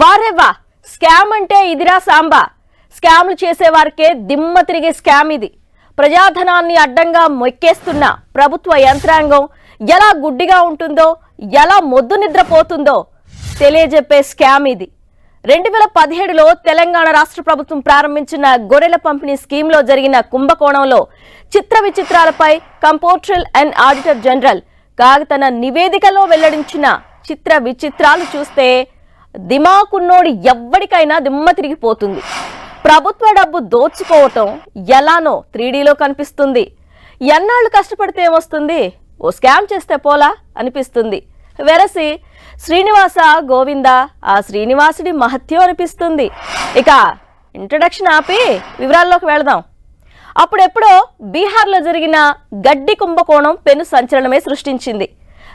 వారేవా scam అంటే ఇదిరా సాంబా. స్కామ్లు చేసేవారికే దిమ్మ తిరిగే స్కామ్ ఇది. ప్రజాధనాన్ని అడ్డంగా మొక్కేస్తున్న ప్రభుత్వ యంత్రాంగం ఎలా గుడ్డిగా ఉంటుందో ఎలా మొద్దు నిద్రపోతుందో తెలియజెప్పే స్కామ్ ఇది. రెండు వేల పదిహేడులో తెలంగాణ రాష్ట్ర ప్రభుత్వం ప్రారంభించిన గొర్రెల పంపిణీ స్కీమ్లో జరిగిన కుంభకోణంలో చిత్ర విచిత్రాలపై comptroller and auditor general CAG తన నివేదికలో వెల్లడించిన చిత్ర విచిత్రాలు చూస్తే దిమాకున్నోడి ఎవ్వడికైనా దిమ్మ తిరిగిపోతుంది. ప్రభుత్వ డబ్బు దోచుకోవటం ఎలానో త్రీడీలో కనిపిస్తుంది. ఎన్నాళ్ళు కష్టపడితే ఏమొస్తుంది? ఓ స్కామ్ చేస్తే పోలా అనిపిస్తుంది. వెరసి శ్రీనివాస గోవింద ఆ శ్రీనివాసుడి మహత్యం అనిపిస్తుంది. ఇక ఇంట్రడక్షన్ ఆపి వివరాల్లోకి వెళదాం. అప్పుడెప్పుడో బీహార్లో జరిగిన గడ్డి కుంభకోణం పెను సంచలనమే సృష్టించింది.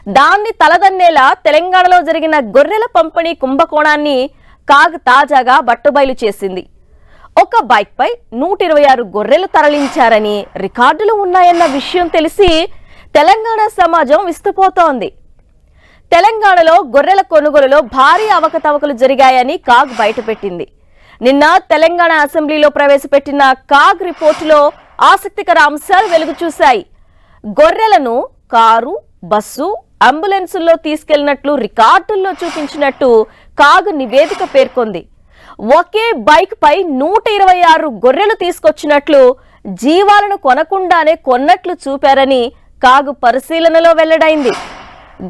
దాన్ని తలదన్నేలా తెలంగాణలో జరిగిన గొర్రెల పంపిణీ కుంభకోణాన్ని కాగ్ తాజాగా బట్టుబయలు చేసింది. ఒక బైక్పై నూట ఇరవై ఆరు గొర్రెలు తరలించారని రికార్డులు ఉన్నాయన్న విషయం తెలిసి తెలంగాణ సమాజం విస్తుపోతోంది. తెలంగాణలో గొర్రెల కొనుగోలులో భారీ అవకతవకలు జరిగాయని కాగ్ బయటపెట్టింది. నిన్న తెలంగాణ అసెంబ్లీలో ప్రవేశపెట్టిన కాగ్ రిపోర్టులో ఆసక్తికర అంశాలు వెలుగు చూశాయి. గొర్రెలను కారు బస్సు అంబులెన్సుల్లో తీసుకెళ్ళినట్లు రికార్డుల్లో చూపించినట్టు కాగ్ నివేదిక పేర్కొంది. ఒకే బైక్ పై నూట ఇరవై ఆరు గొర్రెలు తీసుకొచ్చినట్లు జీవాలను కొనకుండానే కొన్నట్లు చూపారని కాగు పరిశీలనలో వెల్లడైంది.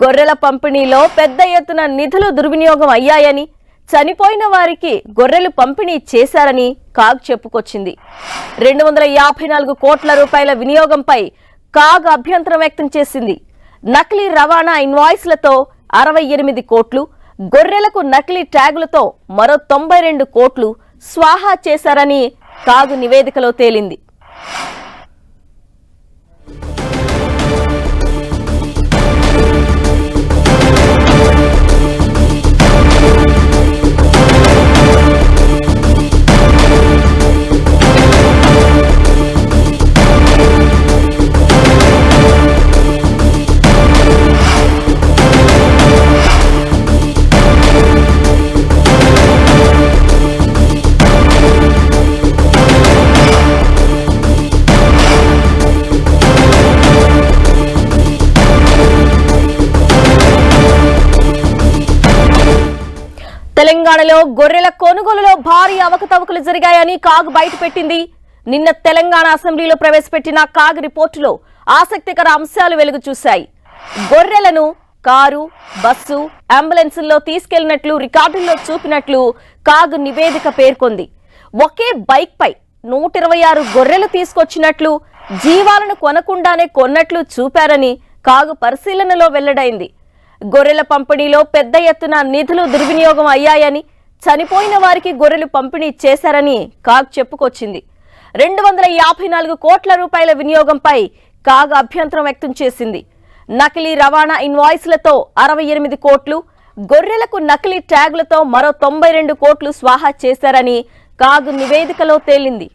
గొర్రెల పంపిణీలో పెద్ద ఎత్తున నిధులు దుర్వినియోగం అయ్యాయని చనిపోయిన వారికి గొర్రెలు పంపిణీ చేశారని కాగ్ చెప్పుకొచ్చింది. రెండు వందల యాభై నాలుగు కోట్ల రూపాయల వినియోగంపై కాగ్ అభ్యంతరం వ్యక్తం చేసింది. నకిలీ రవాణా ఇన్వాయిస్లతో అరవై ఎనిమిది కోట్లు గొర్రెలకు నకిలీ ట్యాగులతో మరో తొంభై రెండు కోట్లు స్వాహా చేశారని కాగు నివేదికలో తేలింది. తెలంగాణలో గొర్రెల కొనుగోలులో భారీ అవకతవకలు జరిగాయని కాగ్ బయటపెట్టింది నిన్న తెలంగాణ అసెంబ్లీలో ప్రవేశపెట్టిన కాగ్ రిపోర్టులో ఆసక్తికర అంశాలు వెలుగు చూశాయి. గొర్రెలను కారు బస్సు అంబులెన్సుల్లో తీసుకెళ్ళినట్లు రికార్డుల్లో చూపినట్లు కాగ్ నివేదిక పేర్కొంది. ఒకే బైక్పై నూట ఇరవై ఆరు గొర్రెలు తీసుకొచ్చినట్లు జీవాలను కొనకుండానే కొన్నట్లు చూపారని కాగు పరిశీలనలో వెల్లడైంది. గొర్రెల పంపిణీలో పెద్ద ఎత్తున నిధులు దుర్వినియోగం అయ్యాయని చనిపోయిన వారికి గొర్రెలు పంపిణీ చేశారని కాగ్ చెప్పుకొచ్చింది. రెండు వందల యాభై నాలుగు కోట్ల రూపాయల వినియోగంపై కాగ్ అభ్యంతరం వ్యక్తం చేసింది. నకిలీ రవాణా ఇన్వాయిస్లతో అరవై ఎనిమిది కోట్లు గొర్రెలకు నకిలీ ట్యాగులతో మరో తొంభై రెండు కోట్లు స్వాహా చేశారని కాగ్ నివేదికలో తేలింది.